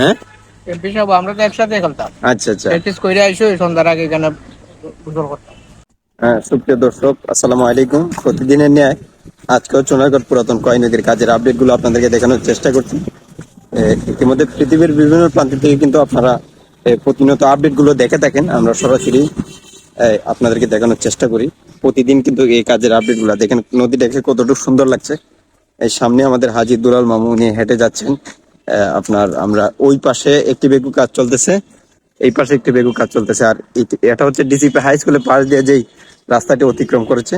হ্যাঁ? এমপি সাহেব আমরা তো একসাথে খেলতাম। আচ্ছা আচ্ছা। প্র্যাকটিস করে আইসো সন্ধ্যার আগে এখানে গোসল করতাম। হ্যাঁ সুপ্রিয় দর্শক আসসালামু আলাইকুম। প্রতিদিনের ন্যায় আজকেও চুনারগড় পুরাতন কাজের আপনাদেরকে দেখানোর চেষ্টা করছি। ইতিমধ্যে পৃথিবীর বিভিন্ন প্রান্ত থেকে কিন্তু আপনারা প্রতিনিয়ত আপডেটগুলো দেখে থাকেন। আমরা সরাসরি আপনাদেরকে দেখানোর চেষ্টা করি। প্রতিদিন কিন্তু এই কাজের আপডেটগুলো দেখেন নদী দেখে কতটুকু সুন্দর লাগছে। এই সামনে আমাদের হাজির দুলাল মামু উনি হেঁটে যাচ্ছেন। আপনার আমরা ওই পাশে একটি বেগু কাজ চলতেছে, এই পাশে একটি বেগু কাজ চলতেছে। আর এটা হচ্ছে ডিসিপি হাই স্কুলের পাশ দিয়ে যেই রাস্তাটি অতিক্রম করেছে।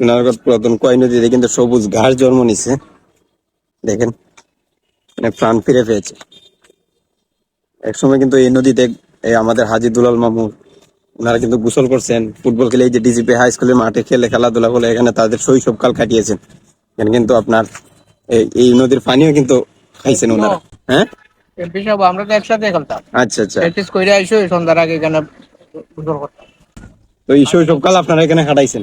সোনারগড় পুরাতন কয় নদীতে কিন্তু সবুজ ঘাস জন্ম নিছে। দেখেন মানে প্রাণ ফিরে পেয়েছে। একসময় কিন্তু এই নদীতে এই আমাদের হাজি দুলাল মামু ওনারা কিন্তু গোসল করছেন। ফুটবল খেলে এই যে ডিজিপি হাই স্কুলের মাঠে খেলে খেলাধুলা করে এখানে তাদের শৈশবকাল কাটিয়েছেন। এখানে কিন্তু আপনার এই- নদীর পানিও কিন্তু খাইছেন ওনারা হ্যাঁ? এমপি সাহেব আমরা তো একসাথে খেলতাম। আচ্ছা আচ্ছা। প্র্যাকটিস করে আইসো সন্ধ্যার আগে এখানে গোসল করতাম। তো এই শৈশবকাল আপনারা এখানে কাটাইছেন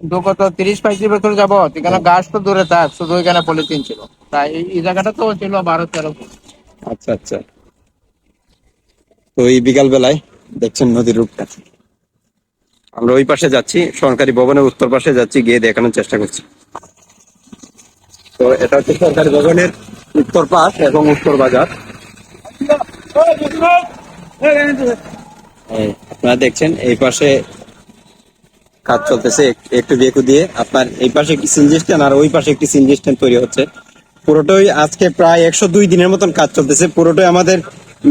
কত তিরিশ পঁয়ত্রিশ বছর যাবত এখানে গাছ তো দূরে থাক, শুধু এখানে পলিথিন ছিল। তাই এই- জায়গাটা তো ছিল বারো তেরো আচ্ছা আচ্ছা। তো এই বিকাল বেলায় দেখছেন নদীর রূপটা। আমরা ওই পাশে যাচ্ছি, সরকারি ভবনের উত্তর পাশে যাচ্ছি, গিয়ে দেখানোর চেষ্টা করছি। তো এটা হচ্ছে সরকারি ভবনের উত্তর পাশ এবং উত্তর বাজার। আপনারা দেখছেন, এই পাশে কাজ চলতেছে, একটু বেকু দিয়ে। আপনার এই পাশে একটি সিনজি স্ট্যান্ড আর ওই পাশে একটি সিনজি স্ট্যান্ড তৈরি হচ্ছে। পুরোটাই আজকে প্রায় একশো দুই দিনের মতন কাজ চলতেছে। পুরোটাই আমাদের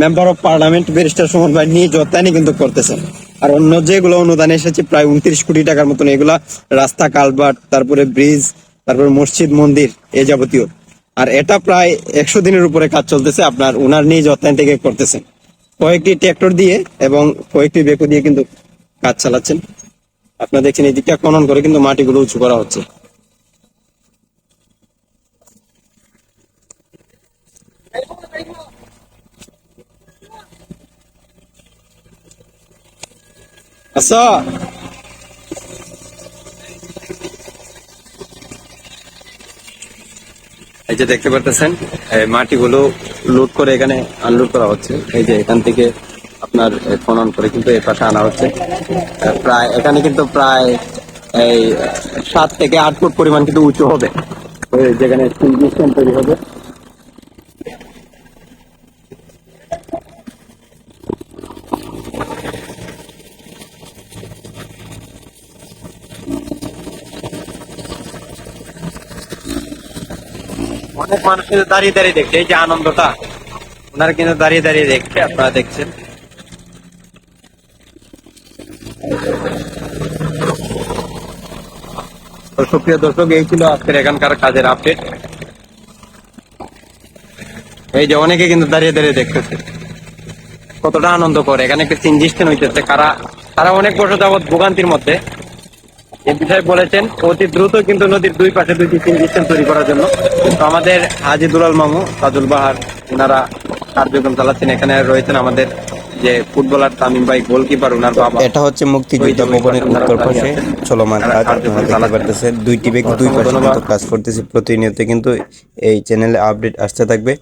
member of parliament barrister Suman ভাই নিয়ে যত্নানি কিন্তু করতেছেন। আর অন্য যেগুলো অনুদান এসেছে, প্রায় উনত্রিশ কোটি টাকার মতন এগুলা, রাস্তা কালভার্ট তারপরে ব্রিজ, তারপরে মসজিদ, মন্দির, এ যাবতীয়। আর এটা প্রায় একশো দিনের উপরে কাজ চলতেছে, আপনার উনার নিয়ে যত্নানি থেকে করতেছেন। কয়েকটি ট্র্যাক্টর দিয়ে এবং কয়েকটি বেকু দিয়ে কিন্তু কাজ চালাচ্ছেন। আপনারা দেখছেন এই দিকটা খনন করে কিন্তু মাটিগুলো উঁচু করা হচ্ছে। আচ্ছা। এই যে দেখতে পারতেছেন মাটিগুলো লোড করে এখানে আনলোড করা হচ্ছে। এই যে এখান থেকে আপনার এ, খনন করে কিন্তু এর পাশে আনা হচ্ছে। প্রায় এখানে কিন্তু প্রায় এই সাত থেকে আট ফুট পরিমাণ কিন্তু উঁচু হবে। যেখানে তৈরি হবে। অনেক মানুষ কিন্তু দাঁড়িয়ে দাঁড়িয়ে দেখছে এই যে আনন্দটা। ওনারা কিন্তু দাঁড়িয়ে দাঁড়িয়ে দেখছে আপনারা দেখছেন। সুপ্রিয় দর্শক, এই ছিল আজকের এখানকার কাজের আপডেট এই যে অনেকে কিন্তু দাঁড়িয়ে দাঁড়িয়ে দেখতেছে। কতটা আনন্দ করে এখানে একটা সিনজিস্টেন হইতেছে। কারা তারা অনেক বছর যাবৎ ভোগান্তির মধ্যে এই বিষয়ে বলেছেন, অতি দ্রুত কিন্তু নদীর দুই পাশে দুইটি সিনজিস্টেন তৈরি করার জন্য। তো আমাদের হাজি দুলাল মামু, সাজুল বাহার ওনারা কার্যক্রম চালাচ্ছেন। এখানে রয়েছেন আমাদের যে ফুটবলার তামিম ভাই গোলকিপার ওনার বাবা এটা হচ্ছে মুক্তিযোদ্ধা ভবনের উত্তর পাশে চলমান। কাজ আপনারা দেখতে। পারতেছেন দুইটি দুই পাশে কিন্তু কাজ করতেছে। প্রতিনিয়ত কিন্তু এই চ্যানেলে আপডেট আসতে থাকবে।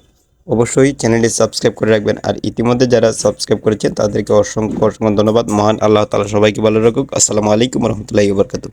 অবশ্যই চ্যানেলটি সাবস্ক্রাইব করে রাখবেন। আর ইতিমধ্যে যারা সাবস্ক্রাইব করেছেন তাদেরকে অসংখ্য অসংখ্য ধন্যবাদ। মহান আল্লাহ তালা সবাইকে ভালো রাখুক। আসসালামু আলাইকুম রহমতুল্লাহি বরকাতু